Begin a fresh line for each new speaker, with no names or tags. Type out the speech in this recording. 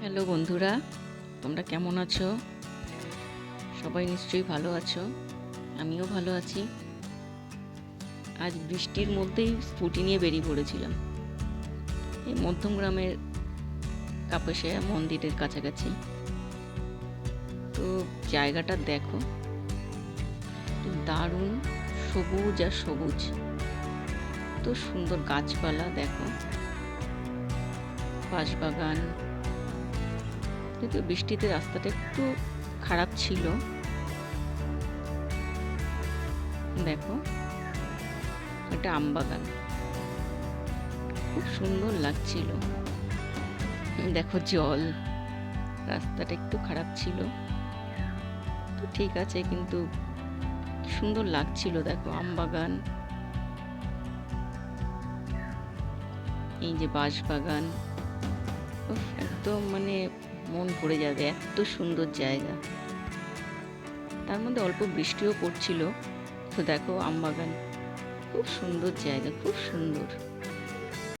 Hello বন্ধুরা, তোমরা কেমন আছো? সবাই নিশ্চয়ই ভালো আছো, আমিও ভালো আছি। আজ বৃষ্টির মধ্যেই স্কুটি নিয়ে বেরিয়ে পড়েছিলাম। এই মধ্যম গ্রামের কাপাসিয়া মন্দিরের কাছাকাছি। তো জায়গাটা দেখো দারুণ সবুজ আর সবুজ। তো সুন্দর গাছপালা দেখো। বাঁশবাগান কিন্তু বৃষ্টিতে রাস্তাটা একটু খারাপ ছিল। দেখো এটা আমবাগান খুব সুন্দর লাগছিল। দেখো জল রাস্তাটা একটু খারাপ ছিল। তো ঠিক আছে কিন্তু সুন্দর লাগছিল দেখো আমবাগান এই যে বাঁশবাগান উফ, একদম মানে মন ভরে যাবে, এত সুন্দর জায়গা। তার মধ্যে অল্প বৃষ্টিও পড়ছিল। তো দেখো আমবাগান, খুব সুন্দর জায়গা, খুব সুন্দর।